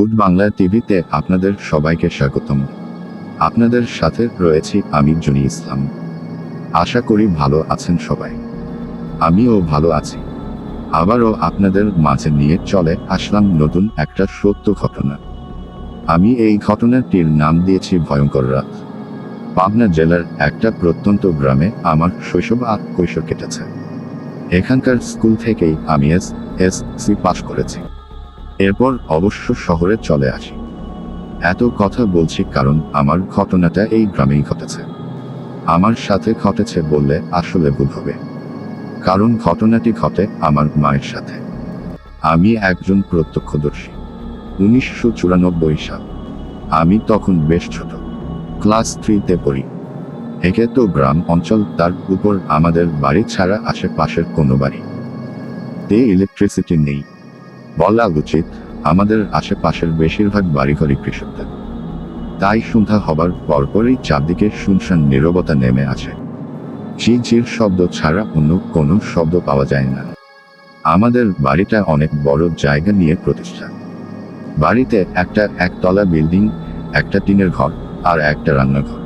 Good Bangla টিভিতে আপনাদের সবাইকে স্বাগতম। আপনাদের সাথে রয়েছি আমি জনি ইসলাম। আশা করি ভালো আছেন সবাই। আমিও ভালো আছি। আবারও আপনাদের মাঝে নিয়ে চলে আসলাম নতুন একটা সত্য ঘটনা। আমি এই ঘটনাটির নাম দিয়েছি ভয়ঙ্কর রাত। পাবনা জেলার একটা প্রত্যন্ত গ্রামে আমার শৈশব আর কৈশোর কেটেছে। এখানকার স্কুল থেকেই আমি এস এস, সি পাশ করেছি। এরপর অবশ্য শহরে চলে আসি। এত কথা বলছি কারণ আমার ঘটনাটা এই গ্রামেই ঘটেছে। আমার সাথে ঘটেছে বললে আসলে ভুল হবে। কারণ ঘটনাটি ঘটে আমার মায়ের সাথে। আমি একজন প্রত্যক্ষদর্শী। উনিশশো চুরানব্বই সাল। আমি তখন বেশ ছোট। ক্লাস থ্রিতে পড়ি। একে তো গ্রাম অঞ্চল, তার উপর আমাদের বাড়ি ছাড়া আশেপাশের কোনো বাড়ি। তে ইলেকট্রিসিটি নেই। বলা উচিত, আমাদের আশেপাশের বেশিরভাগ বাড়িঘরই কৃষকদের। তাই সন্ধ্যা হবার পরপরই চারদিকে শুনশান নীরবতা নেমে আসে। ঝিঝির শব্দ ছাড়া অন্য কোনো শব্দ পাওয়া যায় না। আমাদের বাড়িটা অনেক বড় জায়গা নিয়ে প্রতিষ্ঠা। বাড়িতে একটা একতলা বিল্ডিং, একটা টিনের ঘর আর একটা রান্নাঘর।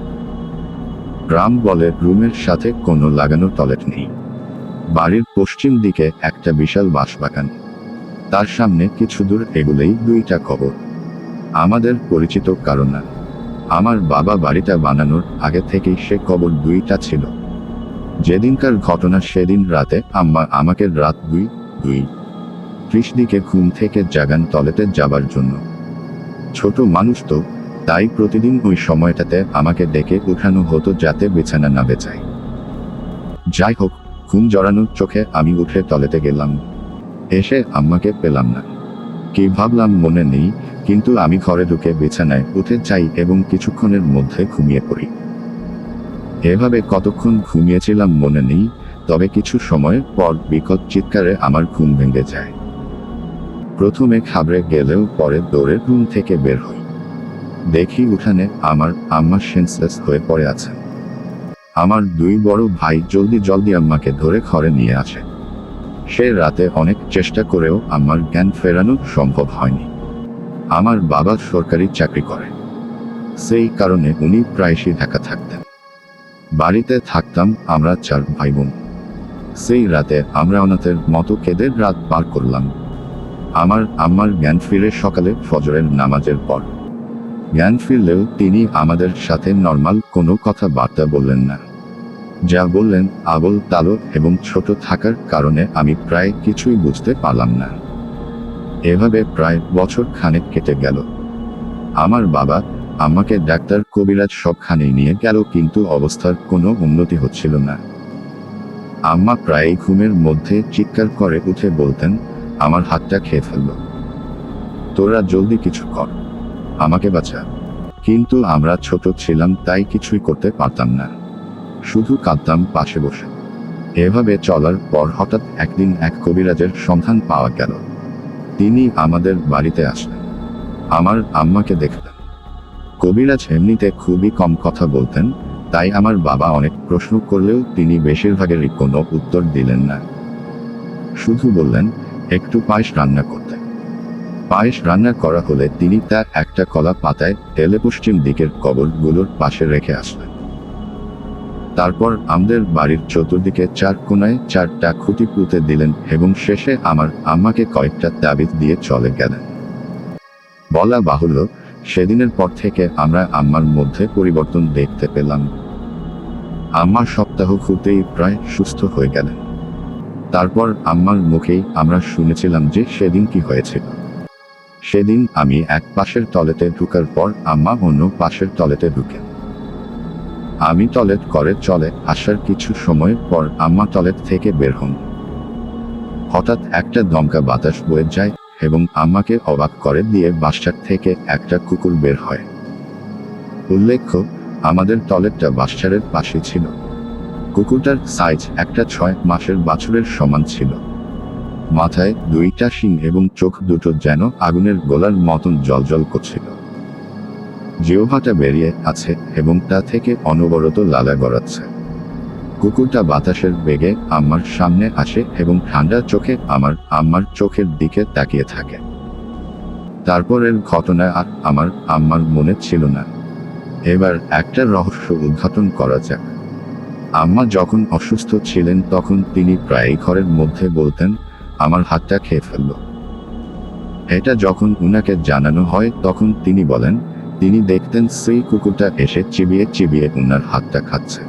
গ্রাম বলে রুমের সাথে কোনো লাগানো টয়লেট নেই। বাড়ির পশ্চিম দিকে একটা বিশাল বাঁশবাগান। তার সামনে কিছু দূর এগুলেই দুইটা কবর। আমাদের পরিচিত কারণ না। আমার বাবা বাড়িটা বানানোর আগে থেকেই সে কবর দুইটা ছিল। যেদিনকার ঘটনা সেদিন রাতে আম্মা আমাকে রাত দুই দুই ত্রিশ দিকে ঘুম থেকে জাগান তলেতে যাবার জন্য। ছোট মানুষ তো, তাই প্রতিদিন ওই সময়টাতে আমাকে ডেকে উঠানো হতো যাতে বিছানা না বেচায়। যাই হোক, ঘুম জড়ানোর চোখে আমি উঠে তলেতে গেলাম। এসে আম্মাকে পেলাম না। কি ভাবলাম মনে নেই, কিন্তু আমি ঘরে ঢুকে বিছানায় উঠে যাই এবং কিছুক্ষণের মধ্যে ঘুমিয়ে পড়ি। এভাবে কতক্ষণ ঘুমিয়েছিলাম মনে নেই, তবে কিছু সময় পর বিকট চিৎকারে আমার ঘুম ভেঙে যায়। প্রথমে খাবড়ে গেলেও পরে দৌড়ে রুম থেকে বের হই। দেখি উঠানে আমার আম্মা সেন্সলেস হয়ে পড়ে আছেন আমার দুই বড় ভাই জলদি জলদি আম্মাকে ধরে ঘরে নিয়ে আসে। সে রাতে অনেক চেষ্টা করেও আমার জ্ঞান ফেরানো সম্ভব হয়নি। আমার বাবা সরকারি চাকরি করে। সেই কারণে উনি প্রায়শই ঢাকা থাকতেন। বাড়িতে থাকতাম আমরা চার ভাই বোন সেই রাতে আমরা অনাথের মতো কেঁদে রাত পার করলাম। আমার আম্মার জ্ঞান ফিরে সকালে ফজরের নামাজের পর। জ্ঞান ফিরলেও তিনি আমাদের সাথে নর্মাল কোনো কথাবার্তা বললেন না। যা বললেন আবল তালো এবং ছোট থাকার কারণে আমি প্রায় কিছুই বুঝতে পারলাম না। এভাবে প্রায় বছর খানেক কেটে গেল। আমার বাবা আমাকে ডাক্তার কবিরাজ সবখানেই নিয়ে গেল, কিন্তু অবস্থার কোনো উন্নতি হচ্ছিল না। আম্মা প্রায় ঘুমের মধ্যে চিৎকার করে উঠে বলতেন, আমার হাতটা খেয়ে ফেলল। তোরা জলদি কিছু কর। আমাকে বাঁচা। কিন্তু আমরা ছোট ছিলাম, তাই কিছুই করতে পারতাম না। শুধু কাঁদতাম পাশে বসে। এভাবে চলার পর হঠাৎ একদিন এক কবিরাজের সন্ধান পাওয়া গেল। তিনি আমাদের বাড়িতে আসলেন। আমার আম্মাকে দেখলেন। কবিরাজ এমনিতে খুবই কম কথা বলতেন, তাই আমার বাবা অনেক প্রশ্ন করলেও তিনি বেশিরভাগেরই কোনো উত্তর দিলেন না। শুধু বললেন, একটু পায়েস রান্না করতে। পায়েস রান্না করা হলে তিনি তা একটা কলা পাতায় তেলে পশ্চিম দিকের কবরগুলোর পাশে রেখে আসলেন। তারপর আমাদের বাড়ির চতুর্দিকে চার কোনায় চারটা খুঁটি পুঁতে দিলেন এবং শেষে আমার আম্মাকে কয়েকটা তাবিজ দিয়ে চলে গেলেন। বলা বাহুল্য, সেদিনের পর থেকে আমরা আম্মার মধ্যে পরিবর্তন দেখতে পেলাম। আম্মা সপ্তাহ খুঁতেই প্রায় সুস্থ হয়ে গেলেন। তারপর আম্মার মুখেই আমরা শুনেছিলাম যে সেদিন কি হয়েছিল। সেদিন আমি এক পাশের তলেতে ঢুকার পর আম্মা অন্য পাশের তলেতে ঢুকেন। আমি টয়লেট করে চলে আসার কিছু সময় পর আম্মা টয়লেট থেকে বের হন। হঠাৎ একটা দমকা বাতাস বয়ে যায় এবং আম্মাকে অবাক করে দিয়ে বাসার থেকে একটা কুকুর বের হয়। উল্লেখ্য, আমাদের টয়লেটটা বাসারের পাশে ছিল। কুকুরটার সাইজ একটা ছয় মাসের বাছুরের সমান ছিল। মাথায় দুইটা শিং এবং চোখ দুটো যেন আগুনের গোলার মতন জলজল করছিল। জিওভাটা বেরিয়ে আছে এবং তা থেকে অনবরত লালা গড়াচ্ছে। কুকুরটা বাতাসের বেগে আম্মার সামনে আসে এবং ঠান্ডা চোখে আমার আম্মার চোখের দিকে তাকিয়ে থাকে। তারপরের ঘটনা আর আমার আম্মার মনে ছিল না। এবার একটা রহস্য উদ্ঘাটন করা যাক। আম্মা যখন অসুস্থ ছিলেন তখন তিনি প্রায়ই ঘরের মধ্যে বলতেন, আমার হাতটা খেয়ে ফেলল। এটা যখন উনাকে জানানো হয় তখন তিনি বলেন তিনি দেখতেন সেই কুকুরটা এসে চিবিয়ে চিবিয়ে উনার হাতটা খাচ্ছে।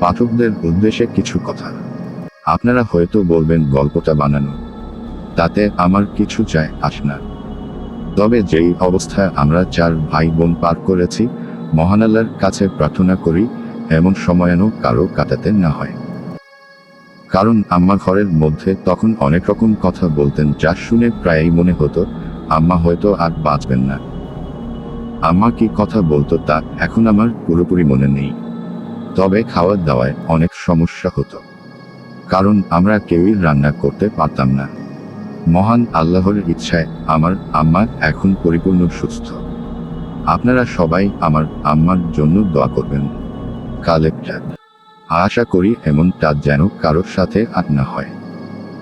পাঠকদের উদ্দেশ্যে কিছু কথা। আপনারা হয়তো বলবেন, গল্পটা বানানো। তাতে আমার কিছু চায় আস না তবে যেই অবস্থায় আমরা চার ভাই বোন পার করেছি মহানাল্লার কাছে প্রার্থনা করি, এমন সময় যেন কারও কাটাতে না হয়। কারণ আম্মা ঘরের মধ্যে তখন অনেক রকম কথা বলতেন, যা শুনে প্রায়ই মনে হতো, আম্মা হয়তো আর বাঁচবেন না। আম্মা কি কথা বলতো তা এখন আমার পুরোপুরি মনে নেই। তবে খাওয়া দাওয়ায় অনেক সমস্যা হতো। কারণ আমরা কেউই রান্না করতে পারতাম না। মহান আল্লাহর ইচ্ছায় আমার আম্মা এখন পরিপূর্ণ সুস্থ। আপনারা সবাই আমার আম্মার জন্য দোয়া করবেন। কালেক্টর, আশা করি এমনটা যেন কারোর সাথে আর না হয়।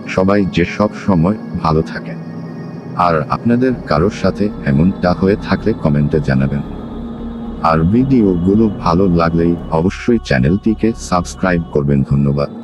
সবাই যে সব সময় ভালো থাকে আর আপনাদের কারোর সাথে এমনটা হয়ে থাকলে কমেন্টে জানাবেন। আর ভিডিওগুলো ভালো লাগলেই অবশ্যই চ্যানেলটিকে সাবস্ক্রাইব করবেন, ধন্যবাদ।